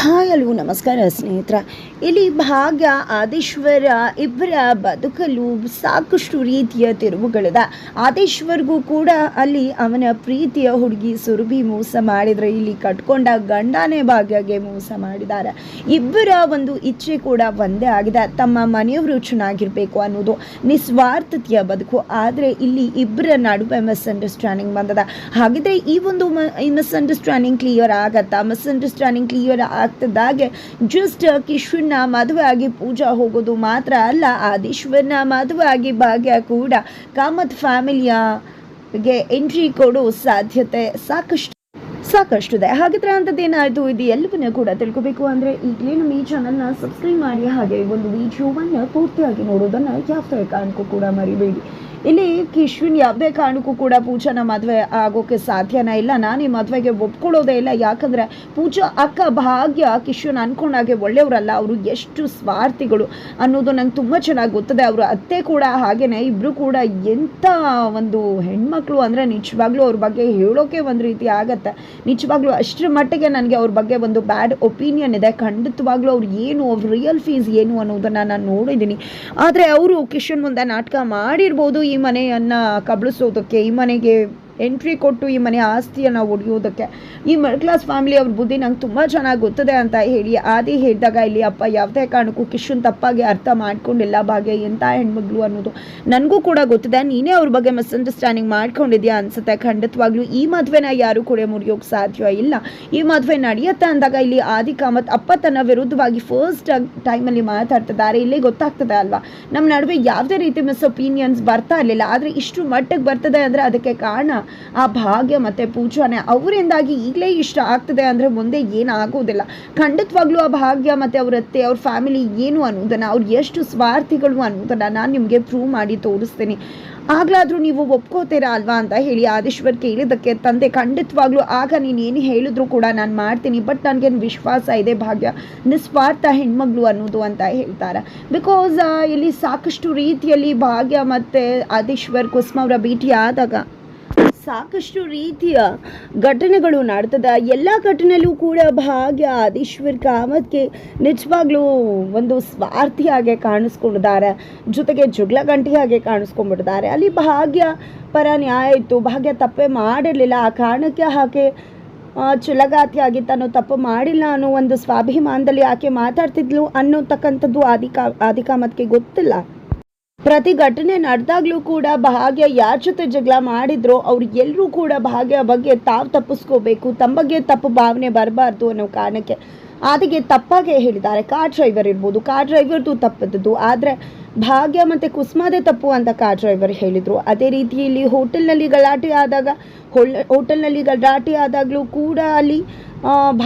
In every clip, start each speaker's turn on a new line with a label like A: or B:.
A: Hi hello ನಮಸ್ಕಾರ ಸ್ನೇಹಿತರ. ಇಲ್ಲಿ ಭಾಗ್ಯ, ಆದೇಶ್ವರ ಇಬ್ಬರ ಬದುಕಲು ಸಾಕಷ್ಟು ರೀತಿಯ ತಿರುವುಗಳದ. ಆದೇಶ್ವರ್ಗೂ ಕೂಡ ಅಲ್ಲಿ ಅವನ ಪ್ರೀತಿಯ ಹುಡುಗಿ ಸುರಭಿ ಮೋಸ ಮಾಡಿದರೆ ಇಲ್ಲಿ ಕಟ್ಕೊಂಡ ಗಂಡನೇ ಭಾಗ್ಯಗೆ ಮೋಸ ಮಾಡಿದ್ದಾರೆ. ಇಬ್ಬರ ಒಂದು ಇಚ್ಛೆ ಕೂಡ ಒಂದೇ ಆಗಿದೆ. ತಮ್ಮ ಮನೆಯವರು ಚೆನ್ನಾಗಿರಬೇಕು ಅನ್ನೋದು ನಿಸ್ವಾರ್ಥತೆಯ ಬದುಕು. ಆದರೆ ಇಲ್ಲಿ ಇಬ್ಬರ ನಡುವೆ ಮಿಸ್ಅಂಡರ್ಸ್ಟ್ಯಾಂಡಿಂಗ್ ಬಂದದ. ಹಾಗಿದ್ರೆ ಈ ಒಂದು ಮಿಸ್ಅಂಡರ್ಸ್ಟ್ಯಾಂಡಿಂಗ್ ಕ್ಲಿಯರ್ ಆಗತ್ತಾ? ಮಿಸ್ಅಂಡರ್ಸ್ಟ್ಯಾಂಡಿಂಗ್ ಕ್ಲಿಯರ್ ಆಗ್ತದಾಗೆ ಜಸ್ಟ್ ಕಿಶ್ವನ್ನ ಮದುವೆ ಆಗಿ ಪೂಜಾ ಹೋಗೋದು ಮಾತ್ರ ಅಲ್ಲ ಆದೀಶ್ವರನ ಮದುವೆ ಆಗಿ ಭಾಗ್ಯ ಕೂಡ ಕಾಮತ್ ಫ್ಯಾಮಿಲಿಯಗೆ ಎಂಟ್ರಿ ಕೊಡೋ ಸಾಧ್ಯತೆ ಸಾಕಷ್ಟು ಸಾಕಷ್ಟಿದೆ ಹಾಗಿದ್ರೆ ಅಂಥದ್ದೇನಾಯಿತು ಇದು ಎಲ್ಲವನ್ನ ಕೂಡ ತಿಳ್ಕೊಬೇಕು ಅಂದರೆ ಈಗಲೇ ನಮ್ಮ ಈ ಚಾನಲ್ನ ಸಬ್ಸ್ಕ್ರೈಬ್ ಮಾಡಿ, ಹಾಗೆ ಒಂದು ವಿಡಿಯೋವನ್ನು ಪೂರ್ತಿಯಾಗಿ ನೋಡೋದನ್ನು ಯಾವುದೇ ಕಾರಣಕ್ಕೂ ಕೂಡ ಮರಿಬೇಡಿ. ಇಲ್ಲಿ ಕಿಶ್ವಿನ್ ಯಾವುದೇ ಕಾರಣಕ್ಕೂ ಕೂಡ ಪೂಜಾನ ಮದುವೆ ಆಗೋಕೆ ಸಾಧ್ಯನೇ ಇಲ್ಲ. ನಾನು ಈ ಮದುವೆಗೆ ಒಪ್ಕೊಳ್ಳೋದೇ ಇಲ್ಲ. ಯಾಕಂದರೆ ಪೂಜಾ ಅಕ್ಕ ಭಾಗ್ಯ ಕಿಶ್ವನ್ ಅನ್ಕೊಂಡಾಗೆ ಒಳ್ಳೆಯವರಲ್ಲ. ಅವರು ಎಷ್ಟು ಸ್ವಾರ್ಥಿಗಳು ಅನ್ನೋದು ನಂಗೆ ತುಂಬ ಚೆನ್ನಾಗಿ ಗೊತ್ತದೆ. ಅವರು ಅತ್ತೆ ಕೂಡ ಹಾಗೇನೆ. ಇಬ್ಬರು ಕೂಡ ಎಂಥ ಒಂದು ಹೆಣ್ಮಕ್ಳು ಅಂದರೆ ನಿಜವಾಗ್ಲೂ ಅವ್ರ ಬಗ್ಗೆ ಹೇಳೋಕೆ ಒಂದು ರೀತಿ ಆಗತ್ತೆ. ನಿಜವಾಗ್ಲೂ ಅಷ್ಟರ ಮಟ್ಟಿಗೆ ನನಗೆ ಅವ್ರ ಬಗ್ಗೆ ಒಂದು ಬ್ಯಾಡ್ ಒಪಿನಿಯನ್ ಇದೆ. ಖಂಡಿತವಾಗ್ಲೂ ಅವ್ರು ಏನು, ಅವ್ರ ರಿಯಲ್ ಫೀಸ್ ಏನು ಅನ್ನೋದನ್ನು ನಾನು ನೋಡಿದ್ದೀನಿ. ಆದರೆ ಅವರು ಕಿಶನ್ ಮುಂದೆ ನಾಟಕ ಮಾಡಿರ್ಬೋದು ಈ ಮನೆಯನ್ನು ಕಬಳಿಸೋದಕ್ಕೆ ಈ ಮನೆಗೆ ಎಂಟ್ರಿ ಕೊಟ್ಟು ಈ ಮನೆ ಆಸ್ತಿಯನ್ನು ಒಡೆಯೋದಕ್ಕೆ. ಈ ಮಿಡಲ್ ಕ್ಲಾಸ್ ಫ್ಯಾಮಿಲಿ ಅವ್ರ ಬುದ್ಧಿ ನಂಗೆ ತುಂಬ ಚೆನ್ನಾಗಿ ಗೊತ್ತದೆ ಅಂತ ಹೇಳಿ, ಆದಿ ಹೇಳಿದಾಗ ಇಲ್ಲಿ ಅಪ್ಪ ಯಾವುದೇ ಕಾರಣಕ್ಕೂ ಕಿಶನ್ ತಪ್ಪಾಗಿ ಅರ್ಥ ಮಾಡ್ಕೊಂಡಿಲ್ಲ ಭಾಗ್ಯ ಎಂಥ ಹೆಣ್ಮಗ್ಳು ಅನ್ನೋದು. ನನಗೂ ಕೂಡ ಗೊತ್ತಿದೆ, ನೀನೇ ಅವ್ರ ಬಗ್ಗೆ ಮಿಸ್ಅಂಡರ್ಸ್ಟ್ಯಾಂಡಿಂಗ್ ಮಾಡ್ಕೊಂಡಿದ್ಯಾ ಅನ್ಸುತ್ತೆ. ಖಂಡಿತವಾಗ್ಲೂ ಈ ಮದುವೆನ ಯಾರು ಕೂಡ ಮುರಿಯೋಕೆ ಸಾಧ್ಯ ಇಲ್ಲ. ಈ ಮದುವೆ ನಡೆಯುತ್ತೆ ಅಂದಾಗ ಇಲ್ಲಿ ಆದಿ ಕಾಮತ್ ಅಪ್ಪ ತನ್ನ ವಿರುದ್ಧವಾಗಿ ಫಸ್ಟ್ ಟೈಮಲ್ಲಿ ಮಾತಾಡ್ತಿದ್ದಾರೆ. ಇಲ್ಲಿ ಗೊತ್ತಾಗ್ತದೆ ಅಲ್ವಾ? ನಮ್ಮ ನಡುವೆ ಯಾವುದೇ ರೀತಿ ಮಿಸ್ ಒಪಿನಿಯನ್ಸ್ ಬರ್ತಾ ಇರಲಿಲ್ಲ. ಆದರೆ ಇಷ್ಟು ಮಟ್ಟಕ್ಕೆ ಬರ್ತದೆ ಅಂದರೆ ಅದಕ್ಕೆ ಕಾರಣ ಆ ಭಾಗ್ಯ ಮತ್ತು ಪೂಜಾನೆ ಅವರಿಂದಾಗಿ ಈಗಲೇ ಇಷ್ಟ ಆಗ್ತದೆ ಅಂದರೆ ಮುಂದೆ ಏನಾಗೋದಿಲ್ಲ. ಖಂಡಿತವಾಗ್ಲೂ ಆ ಭಾಗ್ಯ ಮತ್ತು ಅವ್ರ ಅತ್ತೆ, ಅವ್ರ ಫ್ಯಾಮಿಲಿ ಏನು ಅನ್ನೋದನ್ನು, ಅವ್ರು ಎಷ್ಟು ಸ್ವಾರ್ಥಿಗಳು ಅನ್ನೋದನ್ನು ನಾನು ನಿಮಗೆ ಪ್ರೂವ್ ಮಾಡಿ ತೋರಿಸ್ತೀನಿ. ಆಗ್ಲಾದ್ರೂ ನೀವು ಒಪ್ಕೋತೀರಾ ಅಲ್ವಾ ಅಂತ ಹೇಳಿ ಆದೇಶ್ವರ್ ಕೇಳಿದ್ದಕ್ಕೆ ತಂದೆ ಖಂಡಿತವಾಗ್ಲೂ ಆಗ ನೀನು ಏನು ಹೇಳಿದ್ರು ಕೂಡ ನಾನು ಮಾಡ್ತೀನಿ ಬಟ್ ನನಗೇನು ವಿಶ್ವಾಸ ಇದೆ ಭಾಗ್ಯ, ನಿಸ್ವಾರ್ಥ ಹೆಣ್ಮಗಳು ಅನ್ನೋದು ಅಂತ ಹೇಳ್ತಾರೆ. ಬಿಕಾಸ್ ಇಲ್ಲಿ ಸಾಕಷ್ಟು ರೀತಿಯಲ್ಲಿ ಭಾಗ್ಯ ಮತ್ತು ಆದೇಶ್ವರ್ ಕುಸ್ಮ ಅವರ ಭೇಟಿ ಆದಾಗ ಸಾಕಷ್ಟು ರೀತಿಯ ಘಟನೆಗಳು ನಡ್ತದೆ. ಎಲ್ಲ ಘಟನೆಯಲ್ಲೂ ಕೂಡ ಭಾಗ್ಯ ಆದೀಶ್ವರ್ ಕಾಮತ್ಗೆ ನಿಜವಾಗ್ಲೂ ಒಂದು ಸ್ವಾರ್ಥಿಯಾಗೆ ಕಾಣಿಸ್ಕೊಂಡಿದ್ದಾರೆ. ಜೊತೆಗೆ ಜುಗ್ಲ ಗಂಟಿಯಾಗೆ ಕಾಣಿಸ್ಕೊಂಡ್ಬಿಟ್ಟಿದ್ದಾರೆ. ಅಲ್ಲಿ ಭಾಗ್ಯ ಪರ ನ್ಯಾಯ ಇತ್ತು. ಭಾಗ್ಯ ತಪ್ಪೇ ಮಾಡಿರಲಿಲ್ಲ. ಆ ಕಾರಣಕ್ಕೆ ಹಾಗೆ ಚುಲಗಾತಿಯಾಗಿ ತಾನು ತಪ್ಪು ಮಾಡಿಲ್ಲ ಅನ್ನೋ ಒಂದು ಸ್ವಾಭಿಮಾನದಲ್ಲಿ ಆಕೆ ಮಾತಾಡ್ತಿದ್ಲು ಅನ್ನೋತಕ್ಕಂಥದ್ದು ಆದಿಕಾ, ಆದಿಕಾಮತ್ಗೆ ಗೊತ್ತಿಲ್ಲ. ಪ್ರತಿ ಘಟನೆ ನಡೆದಾಗ್ಲೂ ಕೂಡ ಭಾಗ್ಯ ಯಾರ ಜೊತೆ ಜಗಳ ಮಾಡಿದ್ರೋ ಅವ್ರು ಎಲ್ಲರೂ ಕೂಡ ಭಾಗ್ಯ ಬಗ್ಗೆ ತಾವು ತಪ್ಪಿಸ್ಕೋಬೇಕು ತಮ್ಮ ಬಗ್ಗೆ ತಪ್ಪು ಭಾವನೆ ಬರಬಾರ್ದು ಅನ್ನೋ ಕಾರಣಕ್ಕೆ. ಅದಕ್ಕೆ ತಪ್ಪಾಗೆ ಹೇಳಿದ್ದಾರೆ. ಕಾರ್ ಡ್ರೈವರ್ ಇರ್ಬೋದು. ಕಾರ್ ಡ್ರೈವರ್ದು ತಪ್ಪದ್ದು ಆದರೆ ಭಾಗ್ಯ ಮತ್ತು ಕುಸ್ಮಾದೆ ತಪ್ಪು ಅಂತ ಕಾರ್ ಡ್ರೈವರ್ ಹೇಳಿದರು. ಅದೇ ರೀತಿಯಲ್ಲಿ ಹೋಟೆಲ್ನಲ್ಲಿ ಗಲಾಟೆ ಆದಾಗ ಹೋಟೆಲ್ನಲ್ಲಿ ಗಲಾಟೆ ಆದಾಗಲೂ ಕೂಡ ಅಲ್ಲಿ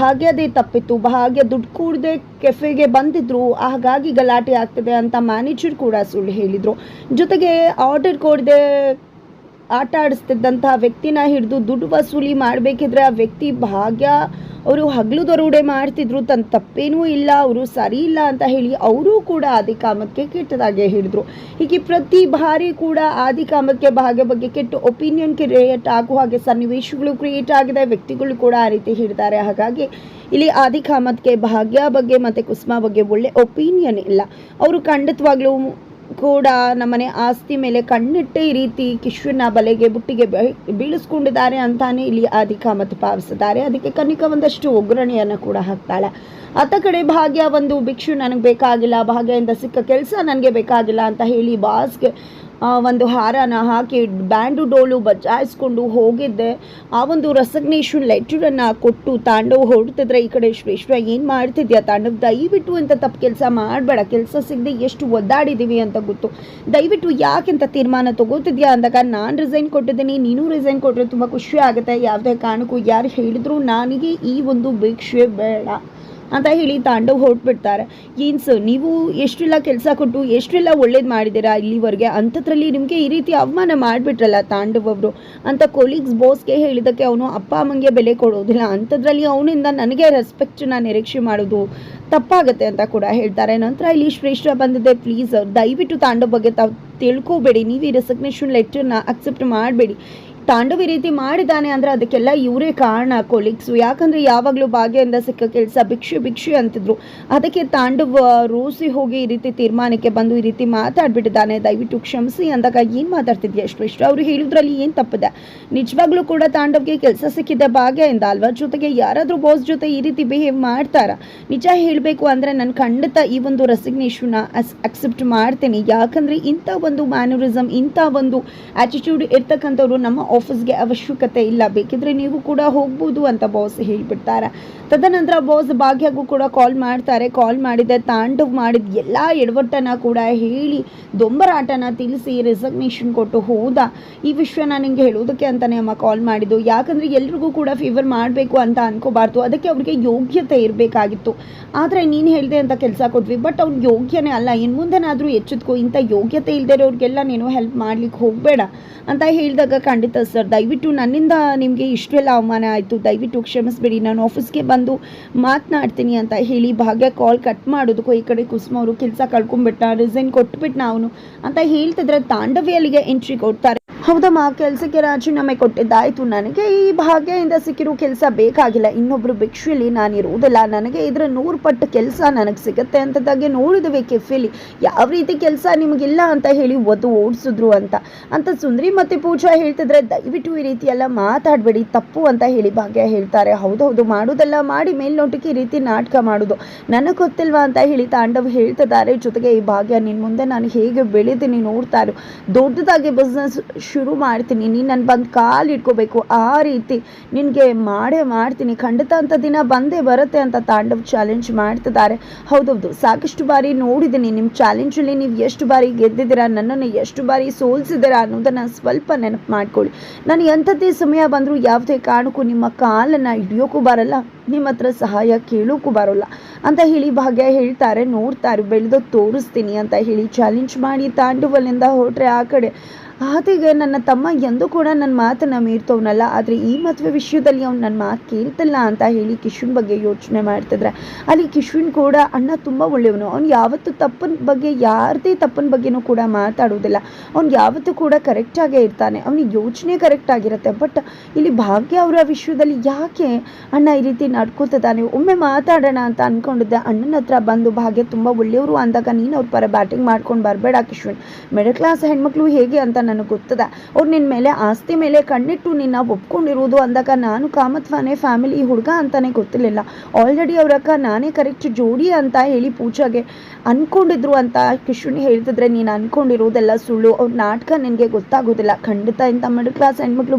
A: ಭಾಗ್ಯದೇ ತಪ್ಪಿತ್ತು. ಭಾಗ್ಯ ದುಡ್ಡು ಕೂಡದೆ ಕೆಫೆಗೆ ಬಂದಿದ್ರು. ಹಾಗಾಗಿ ಗಲಾಟೆ ಆಗ್ತದೆ ಅಂತ ಮ್ಯಾನೇಜರ್ ಕೂಡ ಸುಳ್ಳು ಹೇಳಿದರು. ಜೊತೆಗೆ ಆರ್ಡರ್ ಕೊಡದೆ ಆಟ ಆಡಿಸ್ತಿದ್ದಂತಹ ವ್ಯಕ್ತಿನ ಹಿಡಿದು ದುಡ್ಡು ವಸೂಲಿ ಮಾಡಬೇಕಿದ್ರೆ ಆ ವ್ಯಕ್ತಿ ಭಾಗ್ಯ, ಅವರು ಹಗಲು ದರೋಡೆ ಮಾಡ್ತಿದ್ರು ತನ್ನ ತಪ್ಪೇನೂ ಇಲ್ಲ, ಅವರು ಸರಿ ಇಲ್ಲ ಅಂತ ಹೇಳಿ ಅವರೂ ಕೂಡ ಆದಿಕಾಮತ್ಗೆ ಕೆಟ್ಟದಾಗೆ ಹಿಡಿದ್ರು. ಹೀಗೆ ಪ್ರತಿ ಬಾರಿ ಕೂಡ ಆದಿಕಾಮತ್ಗೆ ಭಾಗ್ಯ ಬಗ್ಗೆ ಕೆಟ್ಟ ಒಪಿನಿಯನ್ ಕ್ರಿಯೇಟ್ ಆಗುವ ಹಾಗೆ ಸನ್ನಿವೇಶಗಳು ಕ್ರಿಯೇಟ್ ಆಗಿದೆ ವ್ಯಕ್ತಿಗಳು ಕೂಡ ಆ ರೀತಿ ಹಿಡಿದಾರೆ. ಹಾಗಾಗಿ ಇಲ್ಲಿ ಆದಿಕಾಮತ್ಗೆ ಭಾಗ್ಯ ಬಗ್ಗೆ ಮತ್ತು ಕುಸ್ಮಾ ಬಗ್ಗೆ ಒಳ್ಳೆ ಒಪಿನಿಯನ್ ಇಲ್ಲ. ಅವರು ಖಂಡಿತವಾಗ್ಲೂ ಕೂಡ ನಮ್ಮನೆ ಆಸ್ತಿ ಮೇಲೆ ಕಣ್ಣಿಟ್ಟೆ ಈ ರೀತಿ ಕಿಶ್ವಿನ ಬಲೆಗೆ ಬುಟ್ಟಿಗೆ ಬೀಳಿಸ್ಕೊಂಡಿದ್ದಾರೆ ಅಂತಾನೆ ಇಲ್ಲಿ ಆದಿಕ ಮತ್ತು ಪಾವಿಸಿದ್ದಾರೆ ಅದಕ್ಕೆ ಕನಿಕ ಒಂದಷ್ಟು ಒಗ್ಗರಣೆಯನ್ನು ಕೂಡ ಹಾಕ್ತಾಳೆ. ಅತ್ತ ಕಡೆ ಭಾಗ್ಯ ಒಂದು, ಭಿಕ್ಷು ನನಗೆ ಬೇಕಾಗಿಲ್ಲ, ಭಾಗ್ಯದಿಂದ ಸಿಕ್ಕ ಕೆಲಸ ನನಗೆ ಬೇಕಾಗಿಲ್ಲ ಅಂತ ಹೇಳಿ ಬಾಸ್ಗೆ ಒಂದು ಹಾರನ ಹಾಕಿ ಬ್ಯಾಂಡು ಡೋಲು ಬಜಾಯಿಸ್ಕೊಂಡು ಹೋಗಿದ್ದೆ. ಆ ಒಂದು ರೆಸಗ್ನೇಷನ್ ಲೆಟರನ್ನು ಕೊಟ್ಟು ತಾಂಡವ್ ಹೊರಡ್ತಿದ್ರೆ ಈ ಕಡೆ ಶ್ರೇಷ್ಠ ಏನು ಮಾಡ್ತಿದ್ಯಾ ತಾಂಡವ್? ದಯವಿಟ್ಟು ಅಂತ ತಪ್ಪು ಕೆಲಸ ಮಾಡಬೇಡ. ಕೆಲಸ ಸಿಗದೆ ಎಷ್ಟು ಒದ್ದಾಡಿದ್ದೀವಿ ಅಂತ ಗೊತ್ತು. ದಯವಿಟ್ಟು ಯಾಕೆಂತ ತೀರ್ಮಾನ ತಗೋತಿದ್ಯಾ ಅಂದಾಗ ನಾನು ರಿಸೈನ್ ಕೊಟ್ಟಿದ್ದೀನಿ, ನೀನು ರಿಸೈನ್ ಕೊಟ್ಟರೆ ತುಂಬ ಖುಷಿ ಆಗುತ್ತೆ. ಯಾವುದೇ ಕಾರಣಕ್ಕೂ ಯಾರು ಹೇಳಿದ್ರು ನನಗೆ ಈ ಒಂದು ಭಿಕ್ಷೆ ಬೇಡ. ಅಂತ ಹೇಳಿ ತಾಂಡವ್ ಹೊರಟ್ಬಿಡ್ತಾರೆ. ಏನು ನೀವು ಎಷ್ಟೆಲ್ಲ ಕೆಲಸ ಕೊಟ್ಟು ಎಷ್ಟೆಲ್ಲ ಒಳ್ಳೇದು ಮಾಡಿದ್ದೀರಾ? ಇಲ್ಲಿವರೆಗೆ ಅಂಥದ್ರಲ್ಲಿ ನಿಮಗೆ ಈ ರೀತಿ ಅವಮಾನ ಮಾಡಿಬಿಟ್ರಲ್ಲ ತಾಂಡವ್ ಅವರು. ಅಂತ ಕೊಲೀಗ್ಸ್ ಬಾಸ್ಗೆ ಹೇಳಿದ್ದಕ್ಕೆ ಅವನು ಅಪ್ಪ, ಅಮ್ಮಂಗೆ ಬೆಲೆ ಕೊಡೋದಿಲ್ಲ. ಅಂಥದ್ರಲ್ಲಿ ಅವನಿಂದ ನನಗೆ ರೆಸ್ಪೆಕ್ಟನ್ನ ನಿರೀಕ್ಷೆ ಮಾಡೋದು ತಪ್ಪಾಗುತ್ತೆ ಅಂತ ಕೂಡ ಹೇಳ್ತಾರೆ. ನಂತರ ಇಲ್ಲಿ ಶ್ರೇಷ್ಠ ಬಂದಿದೆ ಪ್ಲೀಸ್ ದಯವಿಟ್ಟು ತಾಂಡವ್ ಬಗ್ಗೆ ತಾವು ತಿಳ್ಕೋಬೇಡಿ. ನೀವು ಈ ರೆಸಿಗ್ನೇಷನ್ ಲೆಟರ್ನ ಅಕ್ಸೆಪ್ಟ್ ಮಾಡಬೇಡಿ. ತಾಂಡವ್ ಈ ರೀತಿ ಮಾಡಿದ್ದಾನೆ ಅಂದ್ರೆ ಅದಕ್ಕೆಲ್ಲ ಇವರೇ ಕಾರಣ ಕೊಲೀಗ್ಸು ಯಾಕಂದ್ರೆ ಯಾವಾಗಲೂ ಭಾಗ್ಯದಿಂದ ಸಿಕ್ಕ ಕೆಲಸ ಭಿಕ್ಷು ಭಿಕ್ಷು ಅಂತಿದ್ರು. ಅದಕ್ಕೆ ತಾಂಡವ ರೋಸಿ ಹೋಗಿ ಈ ರೀತಿ ತೀರ್ಮಾನಕ್ಕೆ ಬಂದು ಈ ರೀತಿ ಮಾತಾಡ್ಬಿಟ್ಟಿದ್ದಾನೆ. ದಯವಿಟ್ಟು ಕ್ಷಮಿಸಿ ಅಂದಾಗ ಏನು ಮಾತಾಡ್ತಿದ್ಯಾ ಎಷ್ಟು ಇಷ್ಟ? ಅವರು ಹೇಳಿದ್ರಲ್ಲಿ ಏನು ತಪ್ಪಿದೆ? ನಿಜವಾಗ್ಲೂ ಕೂಡ ತಾಂಡವ್ಗೆ ಕೆಲಸ ಸಿಕ್ಕಿದ್ದೆ ಭಾಗ್ಯದಿಂದ ಅಲ್ವಾ? ಜೊತೆಗೆ ಯಾರಾದರೂ ಬಾಸ್ ಜೊತೆ ಈ ರೀತಿ ಬಿಹೇವ್ ಮಾಡ್ತಾರ? ನಿಜ ಹೇಳಬೇಕು ಅಂದ್ರೆ ನಾನು ಖಂಡಿತ ಈ ಒಂದು ರೆಸಿಗ್ನೇಷನ್ನ ಅಸ್ ಅಕ್ಸೆಪ್ಟ್ ಮಾಡ್ತೀನಿ. ಯಾಕಂದ್ರೆ ಇಂಥ ಒಂದು ಮ್ಯಾನರಿಸಮ್ ಇಂಥ ಒಂದು ಆಟಿಟ್ಯೂಡ್ ಇರ್ತಕ್ಕಂಥವ್ರು ನಮ್ಮ ಆಫೀಸ್ಗೆ ಅವಶ್ಯಕತೆ ಇಲ್ಲ. ಬೇಕಿದ್ರೆ ನೀವು ಕೂಡ ಹೋಗ್ಬೋದು ಅಂತ ಬಾಸ್ ಹೇಳಿಬಿಡ್ತಾರೆ. ತದನಂತರ ಬಾಸ್ ಭಾಗ್ಯಗೂ ಕೂಡ ಕಾಲ್ ಮಾಡ್ತಾರೆ. ಕಾಲ್ ಮಾಡಿದೆ ತಾಂಡು ಮಾಡಿದ ಎಲ್ಲ ಎಡವಟ್ಟನ ಕೂಡ ಹೇಳಿ, ದೊಂಬರಾಟನ ತಿಳಿಸಿ ರೆಸಗ್ನೇಷನ್ ಕೊಟ್ಟು ಹೋದ. ಈ ವಿಷಯನ ನಿಮಗೆ ಹೇಳೋದಕ್ಕೆ ಅಂತಲೇ ಅಮ್ಮ ಕಾಲ್ ಮಾಡಿದ್ದು. ಯಾಕಂದರೆ ಎಲ್ರಿಗೂ ಕೂಡ ಫೇವರ್ ಮಾಡಬೇಕು ಅಂತ ಅನ್ಕೋಬಾರ್ದು. ಅದಕ್ಕೆ ಅವ್ರಿಗೆ ಯೋಗ್ಯತೆ ಇರಬೇಕಾಗಿತ್ತು. ಆದರೆ ನೀನು ಹೇಳಿದೆ ಅಂತ ಕೆಲಸ ಕೊಟ್ವಿ. ಬಟ್ ಅವ್ನು ಯೋಗ್ಯನೇ ಅಲ್ಲ. ಇನ್ನು ಮುಂದೆನಾದರೂ ಎಚ್ಚೆತ್ಕೋ. ಇಂಥ ಯೋಗ್ಯತೆ ಇಲ್ಲದೆ ಇರೋರಿಗೆಲ್ಲ ನೀನು ಹೆಲ್ಪ್ ಮಾಡ್ಲಿಕ್ಕೆ ಹೋಗಬೇಡ ಅಂತ ಹೇಳಿದಾಗ ಖಂಡಿತ ಸರ್, ದಯವಿಟ್ಟು ನನ್ನಿಂದ ನಿಮಗೆ ಇಷ್ಟೆಲ್ಲ ಅವಮಾನ ಆಯಿತು. ದಯವಿಟ್ಟು ಕ್ಷಮಿಸ್ಬೇಡಿ. ನಾನು ಆಫೀಸ್ಗೆ ಬಂದು ಮಾತನಾಡ್ತೀನಿ ಅಂತ ಹೇಳಿ ಭಾಗ್ಯ ಕಾಲ್ ಕಟ್ ಮಾಡೋದಕ್ಕೂ ಈ ಕಡೆ ಕುಸುಮ ಅವರು ಕೆಲಸ ಕಳ್ಕೊಂಡ್ಬಿಟ್ಟ ರಿಸೈನ್ ಕೊಟ್ಬಿಟ್ಟ ಅವನು ಅಂತ ಹೇಳ್ತಿದ್ರೆ ತಾಂಡವಿಯಲ್ಲಿಗೆ ಎಂಟ್ರಿ ಕೊಡ್ತಾರೆ. ಹೌದಮ್ಮ ಕೆಲಸಕ್ಕೆ ರಾಜೀನಾಮೆ ಕೊಟ್ಟಿದ್ದಾಯ್ತು. ನನಗೆ ಈ ಭಾಗ್ಯದಿಂದ ಸಿಕ್ಕಿರೋ ಕೆಲಸ ಬೇಕಾಗಿಲ್ಲ. ಇನ್ನೊಬ್ರು ಭಿಕ್ಷುಲಿ ನಾನು ಇರುವುದಿಲ್ಲ. ನನಗೆ ಇದರ ನೂರು ಪಟ್ಟು ಕೆಲಸ ನನಗೆ ಸಿಗುತ್ತೆ ಅಂತದಾಗೆ ನೋಡಿದ್ವಿ ಕೆಫೆಲಿ. ಯಾವ ರೀತಿ ಕೆಲಸ ನಿಮಗಿಲ್ಲ ಅಂತ ಹೇಳಿ ಒದು ಓಡಿಸಿದ್ರು ಅಂತ. ಅಂತ ಸುಂದ್ರಿ ಮತ್ತು ಪೂಜಾ ಹೇಳ್ತಿದ್ರೆ, ದಯವಿಟ್ಟು ಈ ರೀತಿ ಎಲ್ಲ ಮಾತಾಡಬೇಡಿ. ತಪ್ಪು ಅಂತ ಹೇಳಿ ಭಾಗ್ಯ ಹೇಳ್ತಾರೆ. ಹೌದೌದು, ಮಾಡೋದೆಲ್ಲ ಮಾಡಿ ಮೇಲ್ನೋಟಕ್ಕೆ ಈ ರೀತಿ ನಾಟಕ ಮಾಡೋದು. ನನಗೆ ಗೊತ್ತಿಲ್ವಾ ಅಂತ ಹೇಳಿ ತಾಂಡವ್ ಹೇಳ್ತಿದ್ದಾರೆ. ಜೊತೆಗೆ ಈ ಭಾಗ್ಯ ನಿನ್ನ ಮುಂದೆ ನಾನು ಹೇಗೆ ಬೆಳೆದಿನಿ ನೋಡ್ತಾ ಇರು. ದೊಡ್ಡದಾಗಿ ಬಿಸ್ನೆಸ್ ಶುರು ಮಾಡ್ತೀನಿ. ನೀನು ನನ್ನ ಬಂದು ಕಾಲು ಇಟ್ಕೋಬೇಕು. ಆ ರೀತಿ ನಿನಗೆ ಮಾಡೇ ಮಾಡ್ತೀನಿ. ಖಂಡಿತ ಅಂತ ದಿನ ಬಂದೇ ಬರುತ್ತೆ ಅಂತ ತಾಂಡವ್ ಚಾಲೆಂಜ್ ಮಾಡ್ತಿದ್ದಾರೆ. ಹೌದೌದು, ಸಾಕಷ್ಟು ಬಾರಿ ನೋಡಿದ್ದೀನಿ. ನಿಮ್ಮ ಚಾಲೆಂಜಲ್ಲಿ ನೀವು ಎಷ್ಟು ಬಾರಿ ಗೆದ್ದಿದ್ದೀರಾ, ನನ್ನನ್ನು ಎಷ್ಟು ಬಾರಿ ಸೋಲ್ಸಿದ್ದೀರಾ ಅನ್ನೋದನ್ನು ಸ್ವಲ್ಪ ನೆನಪು ಮಾಡ್ಕೊಳ್ಳಿ. ನಾನು ಎಂಥದ್ದೇ ಸಮಯ ಬಂದರೂ ಯಾವುದೇ ಕಾರಣಕ್ಕೂ ನಿಮ್ಮ ಕಾಲನ್ನು ಹಿಡಿಯೋಕ್ಕೂ ಬರಲ್ಲ. ನಿಮ್ಮ ಹತ್ರ ಸಹಾಯ ಕೇಳೋಕ್ಕೂ ಬರೋಲ್ಲ. ಅಂತ ಹೇಳಿ ಭಾಗ್ಯ ಹೇಳ್ತಾರೆ, ನೋಡ್ತಾರೆ, ಬೆಳೆದು ತೋರಿಸ್ತೀನಿ ಅಂತ ಹೇಳಿ ಚಾಲೆಂಜ್ ಮಾಡಿ ತಾಂಡುವಲ್ಲಿಂದ ಹೊರಟ್ರೆ ಆ ಕಡೆ. ಆದಿಗೆ ನನ್ನ ತಮ್ಮ ಎಂದು ಕೂಡ ನನ್ನ ಮಾತನ್ನು ಮೀರ್ತವನಲ್ಲ, ಆದರೆ ಈ ಮದುವೆ ವಿಷಯದಲ್ಲಿ ಅವ್ನು ನನ್ನ ಮಾತು ಕೇಳ್ತಲ್ಲ ಅಂತ ಹೇಳಿ ಕಿಶನ್ ಬಗ್ಗೆ ಯೋಚನೆ ಮಾಡ್ತಿದ್ರೆ. ಅಲ್ಲಿ ಕಿಶನ್ ಕೂಡ ಅಣ್ಣ ತುಂಬ ಒಳ್ಳೆಯವನು. ಅವ್ನು ಯಾವತ್ತೂ ತಪ್ಪನ ಬಗ್ಗೆ, ಯಾರದೇ ತಪ್ಪನ ಬಗ್ಗೆನೂ ಕೂಡ ಮಾತಾಡೋದಿಲ್ಲ. ಅವ್ನು ಯಾವತ್ತೂ ಕೂಡ ಕರೆಕ್ಟಾಗೇ ಇರ್ತಾನೆ. ಅವನಿಗೆ ಯೋಚನೆ ಕರೆಕ್ಟ್ ಆಗಿರುತ್ತೆ. ಬಟ್ ಇಲ್ಲಿ ಭಾಗ್ಯ ಅವರ ವಿಷಯದಲ್ಲಿ ಯಾಕೆ ಅಣ್ಣ ಈ ರೀತಿ ನಡ್ಕೋತಿದ್ದಾನೆ ಒಮ್ಮೆ ಮಾತಾಡೋಣ ಅಂತ ಅಂದ್ಕೊಂಡಿದ್ದೆ ಅಣ್ಣನ ಹತ್ರ ಬಂದು ಭಾಗ್ಯ ತುಂಬ ಒಳ್ಳೆಯವರು ಅಂದಾಗ ನೀನು ಅವ್ರ ಪರ ಬ್ಯಾಟಿಂಗ್ ಮಾಡ್ಕೊಂಡು ಬರಬೇಡ ಕಿಶ್ವಿನ್ ಮಿಡಲ್ ಕ್ಲಾಸ್ ಹೆಣ್ಮಕ್ಳು ಹೇಗೆ ಅಂತ ನನಗೆ ಗೊತ್ತದ. ಅವ್ರು ನಿನ್ನ ಮೇಲೆ ಆಸ್ತಿ ಮೇಲೆ ಕಣ್ಣಿಟ್ಟು ನಿನ್ನ ಒಪ್ಕೊಂಡಿರೋದು ಅಂದಾಗ ನಾನು ಕಾಮತ್ವಾನೆ ಫ್ಯಾಮಿಲಿ ಹುಡುಗ ಅಂತಾನೆ ಗೊತ್ತಿರಲಿಲ್ಲ. ಆಲ್ರೆಡಿ ಅವ್ರ ಅಕ್ಕ ನಾನೇ ಕರೆಕ್ಟ್ ಜೋಡಿ ಅಂತ ಹೇಳಿ ಪೂಜಾಗೆ ಅನ್ಕೊಂಡಿದ್ರು ಅಂತ ಕಿಶುನಿ ಹೇಳ್ತಿದ್ರೆ ನೀನು ಅನ್ಕೊಂಡಿರೋದೆಲ್ಲ ಸುಳ್ಳು. ಅವ್ರ ನಾಟಕ ನಿನಗೆ ಗೊತ್ತಾಗೋದಿಲ್ಲ. ಖಂಡಿತ ಇಂಥ ಮಿಡಲ್ ಕ್ಲಾಸ್ ಹೆಣ್ಮಕ್ಳು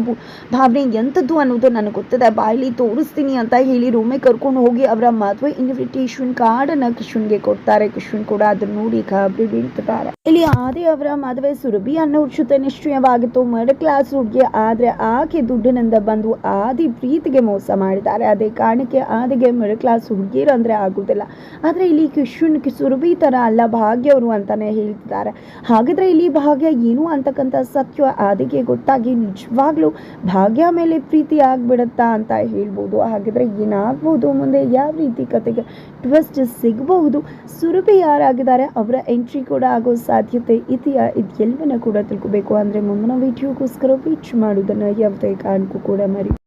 A: ಭಾವನೆ ಎಂಥದ್ದು ಅನ್ನೋದು ನನಗೆ ಗೊತ್ತಿದೆ. ಬಾಯಿಲಿ ತೋರಿಸ್ತೀನಿ ಅಂತ ಹೇಳಿ ರೂಮಿಗೆ ಕರ್ಕೊಂಡು ಹೋಗಿ ಅವರ ಮದುವೆ ಇನ್ವಿಟೇಷನ್ ಕಾರ್ಡನ್ನು ಕಿಶುನ್ಗೆ ಕೊಡ್ತಾರೆ. ಕಿಶುನ್ ಕೂಡ ಅದನ್ನ ನೋಡಿ ಗಾಬರಿ ಬೀಳ್ತಾರೆ ಇಲ್ಲಿ ಆದಿ ಅವರ ಮದುವೆ ಸುರಭಿ ಅನ್ನೋ ಜೊತೆ ನಿಶ್ಚಯವಾಗಿತ್ತು. ಮಿಡಲ್ ಕ್ಲಾಸ್ ಹುಡುಗಿ ಆದ್ರೆ ಆಕೆ ದುಡ್ಡಿನಿಂದ ಬಂದು ಆದಿ ಪ್ರೀತಿಗೆ ಮೋಸ ಮಾಡಿದ್ದಾರೆ. ಅದೇ ಕಾರಣಕ್ಕೆ ಆದಿಗೆ ಮಿಡಲ್ ಕ್ಲಾಸ್ ಹುಡುಗಿರು ಅಂದ್ರೆ ಆಗುದಿಲ್ಲ. ಆದ್ರೆ ಇಲ್ಲಿ ಕಿಶುನ್ ಸುರಭಿ ತರ ಅಲ್ಲ, ಭಾಗ್ಯವರು ಅಂತಾನೆ ಹೇಳ್ತಿದ್ದಾರೆ. ಹಾಗಿದ್ರೆ ಇಲ್ಲಿ ಭಾಗ್ಯ ಏನು ಅಂತಕ್ಕಂಥ ಸತ್ಯ ಆದಿಗೆ ಗೊತ್ತಾಗಿ ನಿಜವಾಗ್ಲೂ ಭಾಗ್ಯ ಮೇಲೆ ಪ್ರೀತಿ ಆಗ್ಬಿಡತ್ತಾ ಅಂತ ಹೇಳ್ಬೋದು. ಹಾಗಿದ್ರೆ ಏನಾಗ್ಬೋದು ಮುಂದೆ? ಯಾವ ರೀತಿ ಕತೆಗೆ ಟ್ವಿಸ್ಟ್ ಸಿಗಬಹುದು? ಸುರಭಿ ಯಾರಾಗಿದ್ದಾರೆ? ಅವರ ಎಂಟ್ರಿ ಕೂಡ ಆಗೋ ಸಾಧ್ಯತೆ ಇದೆಯಾ? ಇದೆಲ್ಲವನ್ನ ಕೂಡ ತಿಳ್ಕೋಬೇಕು. ಅಂದರೆ ಮುಂದಿನ ವಿಡಿಯೋಗೋಸ್ಕರ ವೀಚ್ ಮಾಡೋದನ್ನು ಯಾವುದೇ ಕಾರಣಕ್ಕೂ ಕೂಡ ಮರಿ.